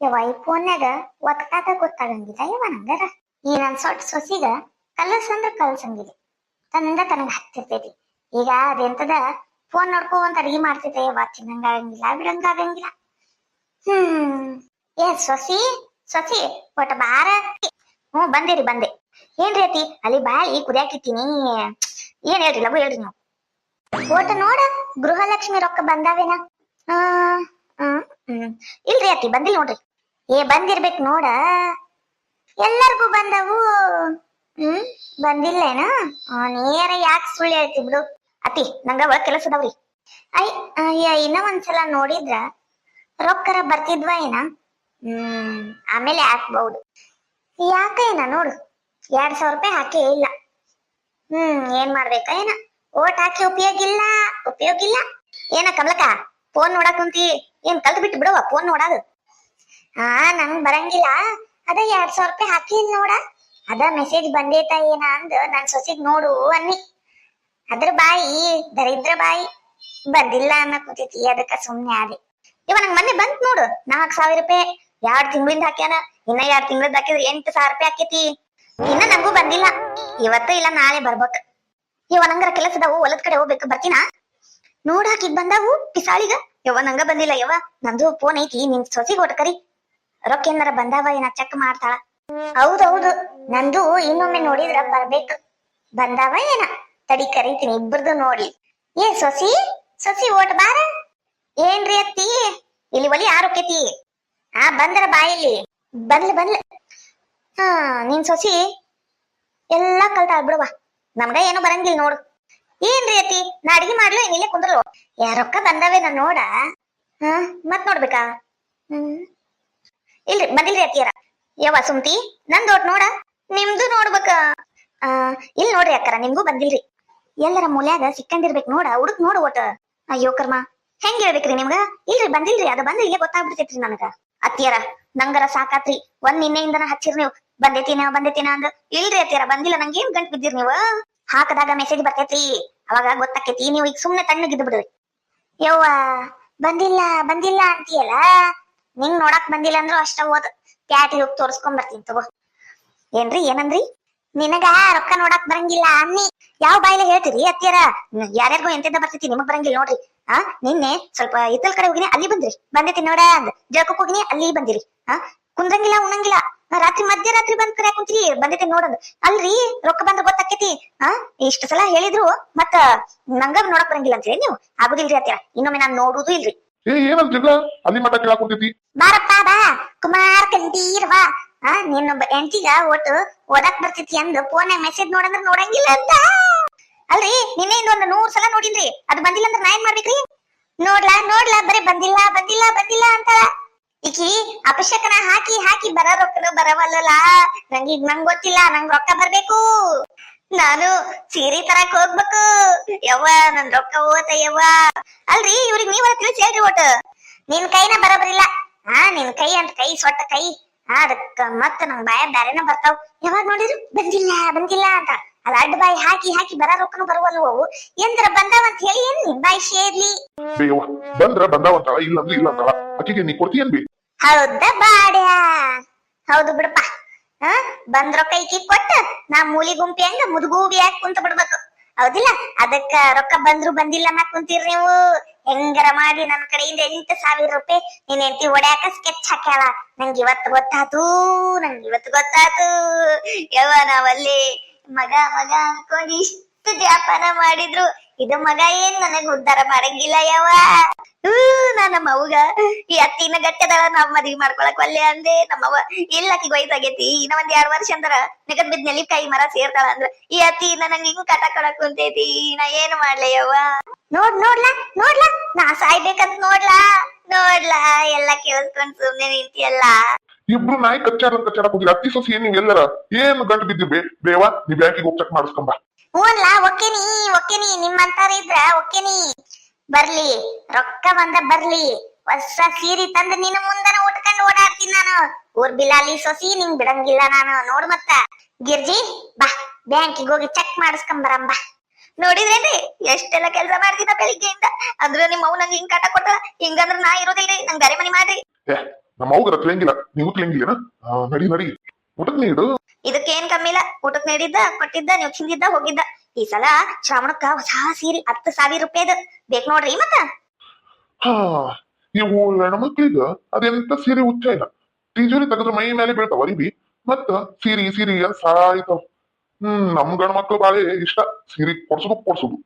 ಯವ್ವ ಈ ಫೋನ್ಯಾಗ ಒತ್ತಾಟ ಗೊತ್ತಾಗಂಗಿಲ್ಲ ಯವ ನಂಗರ. ಈ ನನ್ ಸೊಟ್ ಸೊಸಿಗ ಕಲಸ್ ಅಂದ್ರ ಕಲ್ಸಂಗಿಲ್ಲ. ತಂದ ತನಗ ಹತ್ತಿರ್ತೈತಿ. ಈಗ ಅದೆಂತದ ಫೋನ್ ನೋಡ್ಕೊಂತ ಅಡಿಗೆ ಮಾಡ್ತಿದ್ದೆ ಯವ ತಿನ್ನಂಗಾಗಂಗಿಲ್ಲ ಬಿಡಂಗಾಗಂಗಿಲ್ಲ ಹ್ಮ್. ಏ ಸೊಸಿ ಸೊಸಿ ಒಟ್ಟ ಬಾರ. ಹ್ಞೂ ಬಂದಿರಿ ಬಂದೆ. ಏನ್ರಿ ಅತಿ ಅಲ್ಲಿ ಬಾಳಿ ಕುದಿಯಾಕಿತ್ತೀನಿ ಏನ್ ಹೇಳ್ರಿ ಲಗು ಹೇಳ್ರಿ ನೀವು. ಒಟ್ಟ ನೋಡ ಗೃಹಲಕ್ಷ್ಮಿ ರೊಕ್ಕ ಬಂದಾವೇನ? ಆ, ಹ್ಮ್ ಹ್ಮ್. ಇಲ್ರಿ ಅತ್ತಿ ಬಂದಿಲ್ಲ ನೋಡ್ರಿ. ಏ, ಬಂದಿರ್ಬೇಕು ನೋಡ. ಎಲ್ಲರಿಗೂ ಬಂದವು. ಹ್ಮ್? ಬಂದಿಲ್ಲೇನ? ನೇರ ಯಾಕೆ ಸುಳ್ಳು ಹೇಳ್ತಿ ಬಿಡು. ಅತಿ, ನಂಗ ಒಳ ಕೆಲಸ ಅದಾವ್ರಿ. ಐ, ಅಯ್ಯ, ಇನ್ನ ಒಂದ್ಸಲ ನೋಡಿದ್ರ ರೊಕ್ಕರ ಬರ್ತಿದ್ವ ಏನ? ಹ್ಮ್, ಆಮೇಲೆ ಹಾಕ್ಬಹುದು ಯಾಕ ಏನ ನೋಡು. ಎರಡ್ ಸಾವಿರ ರೂಪಾಯಿ ಹಾಕೇ ಇಲ್ಲ. ಹ್ಮ್, ಏನ್ ಮಾಡ್ಬೇಕ ಏನ? ಓಟ್ ಹಾಕಿ ಉಪಯೋಗ ಇಲ್ಲ ಉಪಯೋಗ ಇಲ್ಲ ಏನ ಕಮಲಕ ಫೋನ್ ನೋಡಕ್ ಕುಂತಿ. ಏನ್ ಕಲ್ತ್ ಬಿಟ್ಟು ಬಿಡುವ ಫೋನ್ ನೋಡೋದು. ಹಾ ನಂಗ್ ಬರಂಗಿಲ್ಲ. ಅದ ಎರಡ್ ಸಾವಿರ ರೂಪಾಯಿ ಹಾಕಿ ನೋಡ. ಅದ ಮೆಸೇಜ್ ಬಂದೇತ ಏನ ಅಂದ್ ನನ್ ಸೊಸಿಗ್ ನೋಡು ಅನ್ನಿ. ಅದ್ರ ಬಾಯಿ, ದರಿದ್ರ ಬಾಯಿ ಬಂದಿಲ್ಲ ಅನ್ನ ಕೂತೈತಿ. ಅದಕ್ಕ ಸುಮ್ನೆ ಆದೆ. ಇವ ನಂಗ್ ಮೊನ್ನೆ ಬಂತ್ ನೋಡು. ನಾಲ್ಕ್ ಸಾವಿರ ರೂಪಾಯಿ ಎರಡ್ ತಿಂಗಳಿಂದ ಹಾಕ್ಯಾನ. ಇನ್ನ ಎರಡ್ ತಿಂಗಳಿಂದ ಹಾಕಿದ್ರೆ ಎಂಟು ಸಾವಿರ ರೂಪಾಯಿ ಹಾಕೈತಿ ಇನ್ನ ನಂಗೂ ಬಂದಿಲ್ಲ. ಇವತ್ತು ಇಲ್ಲ, ನಾಳೆ ಬರ್ಬೇಕ. ಇವ ನಂಗರ ಕೆಲಸದವು ಹೊಲದ ಕಡೆ ಹೋಗ್ಬೇಕು. ಬರ್ತೀನಾ? ನೋಡ್ ಈಗ ಬಂದಾವು ಪಿಸಾಳಿಗ? ಯವ್ವ, ನಂಗ ಬಂದಿಲ್ಲ ಯವ್ವ. ನಂದು ಫೋನ್ ಐತಿ, ನಿನ್ ಸೊಸಿಗ್ ಕರಿ. ರೊಕ್ಕ ಏನಾರ ಬಂದಾವ ಏನ ಚೆಕ್ ಮಾಡ್ತಾಳ. ಹೌದೌದು, ನಂದು ಇನ್ನೊಮ್ಮೆ ನೋಡಿದ್ರ ಬರ್ಬೇಕು. ಬಂದಾವ ಏನ? ತಡಿ ಕರಿತೀನಿ ಇಬ್ಬರದು ನೋಡಿ. ಏ ಸೊಸಿ ಸೊಸಿ ಓಟ್ ಬಾರ. ಏನ್ರಿ ಅತ್ತಿ? ಇಲ್ಲಿ ಒಲಿ ಆರೋಕ್ಯತಿ ಆ, ಬಂದರ ಬಾಯಲ್ಲಿ ಬಂದ್ಲ ಬಂದ್ಲ. ಹಾ, ನಿನ್ ಸೊಸಿ, ಎಲ್ಲಾ ಕಲ್ತಾಳ ಬಿಡುವ ನಮ್ಗ ಏನು ಬರಂಗಿಲ್ಲ ನೋಡು. ಏನ್ರಿ ಅತಿ ನಾ ಅಡಿಗೆ ಮಾಡ್ಲು ಏನಿಲ್ಲ ಇಲ್ಲೇ ಕುಂದ್ರಲು. ಯಾ ರೊಕ್ಕ ಬಂದಾವೆ ನಾ ನೋಡ. ಮತ್ ನೋಡ್ಬೇಕಾ? ಹ್ಮ್. ಇಲ್ರಿ, ಬಂದಿಲ್ರಿ ಅತ್ತಿಯರ. ಯವ್ವ ಸುಮ್ತಿ, ನಂದ್ ಒಟ್ ನೋಡ, ನಿಮ್ದು ನೋಡ್ಬೇಕ. ಆ, ಇಲ್ ನೋಡ್ರಿ ಅಕ್ಕರ, ನಿಮ್ಗೂ ಬಂದಿಲ್ರಿ. ಎಲ್ಲರ ಮೂಲ್ಯಾಗ ಸಿಕ್ಕಂದಿರ್ಬೇಕು ನೋಡ, ಹುಡುಕ್ ನೋಡ ಒಟ್ಟ. ಅಯ್ಯೋ ಕರ್ಮ. ಹೆಂಗ್ ಹೇಳ್ಬೇಕ್ರಿ ನಿಮ್ಗ? ಇಲ್ರಿ, ಬಂದಿಲ್ರಿ, ಅದ ಬಂದ್ರೆ ಇಲ್ಲೇ ಗೊತ್ತಾಗ್ಬಿಡ್ತೈತ್ರಿ ನನಗ. ಅತ್ತಿಯರ, ನಂಗರ ಸಾಕಾತ್ರಿ. ಒಂದ್ ನಿನ್ನೆಯಿಂದನ ಹಚ್ಚಿರ್ ನೀವು. ಬಂದೇತಿನ ಬಂದೇತಿನ ಅಂದ. ಇಲ್ರಿ ಅತ್ತಿಯರ, ಬಂದಿಲ್ಲ, ನಂಗೆ ಏನ್ ಗಂಟ್ ಬಿದ್ದಿರ್ ನೀವು? ಹಾಕದಾಗ ಮೆಸೇಜ್ ಬರ್ತೈತಿ ಅವಾಗ ಗೊತ್ತಾಕೈತಿ, ನೀವು ಈಗ ಸುಮ್ನೆ ತಣ್ಣಗಿದ್ದು ಬಿಡ್ರಿ ಯವ್ವ, ಬಂದಿಲ್ಲ ಬಂದಿಲ್ಲ ಅಂತೀಯಲ್ಲ? ನಿಂಗ್ ನೋಡಕ್ ಬಂದಿಲ್ಲ ಅಂದ್ರು ಅಷ್ಟ ಓದ್ ಪ್ಯಾಟಿ ಹೋಗಿ ತೋರಿಸ್ಕೊಂಡ್ ಬರ್ತೀನಿ ತಗೋ. ಏನ್ರಿ, ಏನಂದ್ರಿ? ನಿನಗ ರೊಕ್ಕ ನೋಡಕ್ ಬರಂಗಿಲ್ಲ ಅನ್ನಿ. ಯಾವ ಬಾಯಿಲೆ ಹೇಳ್ತೀರಿ, ಅತ್ತಿಯರ? ಯಾರ್ಯಾರಿಗೂ ಎಂತೆಂತ ಬರ್ತೈತಿ ನಿಮಗ್ ಬರಂಗಿಲ್ಲ ನೋಡ್ರಿ. ಆ, ನಿನ್ನೆ ಸ್ವಲ್ಪ ಇತ್ತಲ್ ಕಡೆ ಹೋಗಿನಿ, ಅಲ್ಲಿ ಬಂದ್ರಿ. ಬಂದೈತಿ ನೋಡ ಅಂದ್. ಜಳಕಕ್ ಹೋಗಿನಿ, ಅಲ್ಲಿ ಬಂದಿರಿ. ಆ, ಕುಂದ್ರಂಗಿಲ್ಲ ಉಣಂಗಿಲ್ಲ ರಾತ್ರಿ ಮಧ್ಯರಾತ್ರಿ ಬಂದ್ ಕರೆ ಕುಂತ್ರಿ ಬಂದೈತಿ ನೋಡೋದು. ಅಲ್ರಿ ರೊಕ್ಕ ಬಂದ್ರ ಗೊತ್ತಾಕೈತಿ. ಆ ಇಷ್ಟು ಸಲ ಹೇಳಿದ್ರು ಮತ್ತ ನಂಗ ನೋಡಕ್ ಬರಂಗಿಲ್ಲ ಅಂತೀರಿ ನೀವು? ಆಗುದಿಲ್ರಿ ಅತ್ತಿಯರ ಇನ್ನೊಮ್ಮೆ ನಾನ್ ನೋಡುದು ಇಲ್ರಿ. ಏ ಏನಂತ ಜಗಳ ಅಲ್ಲಿ ಮಠ ಕೇಳಾಕ್ ಕುಂತೈತಿ ಬಾರಪ್ಪ ಬಾ. ಕುಮಾರ್ ಕಂಡೀರ್ ಬಾ. ಆ ನಿನ್ನೊಬ್ಬ ಎಂಟಿಗ ಒಟ್ಟು ಓದಕ್ ಬರ್ತೈತಿ ಅಂದ್ ಫೋನ್ಯಾಗ ಮೆಸೇಜ್ ನೋಡಂದ್ರ ನೋಡಂಗಿಲ್ಲ ಅಂತ. ಅಲ್ರಿ ನಿನ್ನೆ ಒಂದು ನೂರ್ ಸಲ ನೋಡಿನ್ರಿ. ಅದು ಬಂದಿಲ್ಲ ಅಂದ್ರೆ ನಾ ಏನ್ ಮಾಡ್ಬೇಕ್ರಿ? ನೋಡ್ಲಾ ನೋಡ್ಲಾ ಬರೀ ಬಂದಿಲ್ಲ. ಈಕಿ ಅಪಶಕನ ಹಾಕಿ ಹಾಕಿ ಬರ ರೊಕ್ಕನು ಬರವಲ್ಲಲ್ಲ ನಂಗೆ ಈಗ ನಂಗ್ ಗೊತ್ತಿಲ್ಲ ನಂಗ್ ರೊಕ್ಕ ಬರ್ಬೇಕು. ನಾನು ಸೀರೆ ತರಕ್ ಹೋಗ್ಬೇಕು. ಯವ್ವ ನನ್ ರೊಕ್ಕ ಓತ ಯವ್ವ. ಅಲ್ರಿ ಇವ್ರಿಗೆ ನೀವರ ತಿಳಿಸಿ ಹೇಳ್ರಿ ಒಟ್ಟು. ನಿನ್ ಕೈನ ಬರಬರಿಲ್ಲ ಹಾ ನಿನ್ ಕೈ ಅಂತ ಕೈ ಸೊಟ್ಟ ಕೈ. ಆ, ಅದಕ್ಕ ಮತ್ತ ನಂಗ್ ಬಾಯ ಬ್ಯಾರೆನ ಬರ್ತಾವ್. ಯಾವಾಗ ನೋಡಿದ್ರು? ಬಂದಿಲ್ಲ ಬಂದಿಲ್ಲ ಅಂತ. ಅಲ್ಲ ಅಡ್ಡ ಬಾಯಿ ಹಾಕಿ ಹಾಕಿ ಬರ ರೊಕ್ಕನು ಬರುವಲ್ವು? ಅವು ಎಂದ್ರ ಬಂದಾವಂತ ಹೇಳಿ ಏನ್ ಬಾಯಿ ಸೇರ್ಲಿ ಬಂದ್ರ ಬಂದಾವಂತಾಳ ಇಲ್ಲ ಇಲ್ಲ ಅಂತಾಳ ನೀ ಕೊಡ್ತೀಯನ್ ಬಿ ಹೌದ ಬಾಡ್ಯಾ? ಹೌದು ಬಿಡಪ್ಪ. ಹ? ಬಂದ್ ರೊಕ್ಕ ಈಕಿ ಕೊಟ್ಟ, ನಾ ಮೂಲಿ ಗುಂಪಿ ಹಂಗ ಮುದುಗೂಬಿ ಯಾಕೆ ಕುಂತ ಬಿಡ್ಬೇಕು. ಹೌದಿಲ್ಲ? ಅದಕ್ಕ ರೊಕ್ಕ ಬಂದ್ರು ಬಂದಿಲ್ಲ ಅನ್ನ ಕುಂತೀರ್ ನೀವು. ಹೆಂಗರ ಮಾಡಿ ನನ್ನ ಕಡೆಯಿಂದ ಎಂಟು ಸಾವಿರ ರೂಪಾಯಿ ನೀನ್ ಹೆಂಡತಿ ಹೊಡ್ಯಾಕ ಸ್ಕೆಚ್ ಹಾಕ್ಯಾಳ. ನಂಗೆ ಇವತ್ತು ಗೊತ್ತಾತು, ನಂಗೆ ಇವತ್ತು ಗೊತ್ತಾತು. ಯಾವ ನಾವಲ್ಲಿ ಮಗ ಮಗ ಅನ್ಕೊಂಡ್ ಇಷ್ಟು ವ್ಯಾಪಾರ ಮಾಡಿದ್ರು. ಇದು ಮಗ ಏನ್ ನನಗ್ ಉದ್ಧಾರ ಮಾಡಂಗಿಲ್ಲ ಯವ್ವ? ಹೂ ನನ್ನ ಮೌಗ ಈ ಅತ್ತಿನ ಗಟ್ಟದಳ ನಾವ್ ಮದ್ವಿ ಮಾಡ್ಕೊಳಕ್ ಒಲ್ಲೆ ಅಂದೆ. ನಮ್ಮವ್ವ ಇಲ್ಲ ಅಕ್ಕಿ ವಯಸ್ಸಾಗೈತಿ ಇನ್ನ ಒಂದ್ ಎರಡ್ ವರ್ಷ ಅಂದ್ರ ನಿಗದ್ ಬಿದ್ ನೆಲ್ಲಿಕಾಯಿ ಮರ ಸೇರ್ತಾಳ ಅಂದ್ರ, ಈ ಅತ್ತಿ ನನಗ್ ಹಿಂಗ್ ಕಟ ಕೊಡಕ್ ಕುಂತೈತಿ. ನಾ ಏನ್ ಮಾಡ್ಲೆ ಯವ್ವ? ನೋಡ್, ನೋಡ್ಲಾ ನೋಡ್ಲಾ? ನಾ ಸಾಯ್ಬೇಕಂತ ನೋಡ್ಲಾ? ನೋಡ್ಲಾ? ಎಲ್ಲ ಕೇಳಿಸ್ಕೊಂಡ್ ಸುಮ್ನೆ ನಿಂತಿಯಲ್ಲ. ಇಬ್ರು ನಾಯಿ ಕಚ್ಚಾರ ಕಚ್ಚಾಡಕ್ ಹೋಗಿಲ್ಲ. ಅತ್ತಿ ಸೊಸಿ ನೀವ್ ಎಲ್ಲರ? ಏನ್ ಗಂಟು ಬಿದ್ದಿ ಬೇವಾ? ನೀವ್ ನೀ ಬ್ಯಾಂಕಿಗೆ ಹೋಗಿ ಚೆಕ್ ಮಾಡಿಸ್ಕೊಂಬ ಹ್ಞೂನ್ಲಾ ಓಕೆನಿ ಓಕೆನಿ ನಿಮ್ಮಂತಾರ ಇದ್ರ ಒಕ್ಕೇನಿ ಬರ್ಲಿ ರೊಕ್ಕ ಬಂದ ಬರ್ಲಿ. ಹೊಸ ಸೀರೆ ತಂದ ನಿನ್ನ ಮುಂದನ ಉಟ್ಕೊಂಡು ಓಡಾಡ್ತೀನಿ ನಾನು. ಊರ್ ಬಿಲಾಲಿ ಸೊಸಿ ನಿಂಗ್ ಬಿಡಂಗಿಲ್ಲ ನಾನು. ನೋಡ್ ಮತ್ತ. ಗಿರ್ಜಿ ಬಾ ಬ್ಯಾಂಕಿಗೆ ಹೋಗಿ ಚೆಕ್ ಮಾಡಿಸ್ಕೊಂಬರಂ ಬಾ. ನೋಡಿದ್ರೇನ್ರಿ ಎಷ್ಟೆಲ್ಲ ಕೆಲಸ ಮಾಡ್ತೀನ ಬೆಳಿಗ್ಗೆಯಿಂದ. ಅಂದ್ರ ನಿಮ್ಮ ಅವ್ ನಂಗೆ ಹಿಂಗ್ ಕಾಟ ಕೊಟ್ಟ ಹಿಂಗಂದ್ರ ನಾ ಇರೋದಿಲ್ರಿ ನಂಗ್ ಬೇರೆ ಮನಿ ಮಾಡ್ರಿ. ನಮ್ಮ ಅವ್ಗರ ತಿಳಂಗಿಲ್ಲ ನೀವು ನಡಿ ನಡಿ. ಊಟಕ್ ನೀಡು ಇದಕ್ಕೇನ್ ಕಮ್ಮಿ? ಇಲ್ಲ ಊಟಕ್ ನೀಡಿದ್ದ, ಕೊಟ್ಟಿದ್ದ, ನೀವು ತಿಂದಿದ್ದ, ಹೋಗಿದ್ದ. ಈ ಸಲ ಶ್ರಾವಣಕ್ಕ ಹೊಸ ಸೀರೆ, ಹತ್ತು ಸಾವಿರ ರೂಪಾಯಿದ ಬೇಕ್ ನೋಡ್ರಿ ಮತ್ತ. ಇವು ಹೆಣ್ಮಕ್ಳಿಗ ಅದೆಂತ ಸೀರೆ ಹುಚ್ಚ ಇಲ್ಲ. ತಿಜೋರಿ ತೆಗೆದ್ರ ಮೈ ಮೇಲೆ ಬೀಳ್ತಾವ, ಅರಿಬಿ. ಮತ್ತ ಸೀರಿ ಸೀರಿ ಸಾಯ್ತಾವ. ಹ್ಮ್, ನಮ್ ಗಂಡ ಮಕ್ಳು ಬಾಳೆ ಇಷ್ಟ. ಸೀರೆ ಕೊಡ್ಸೋದು ಕೊಡ್ಸೋದು.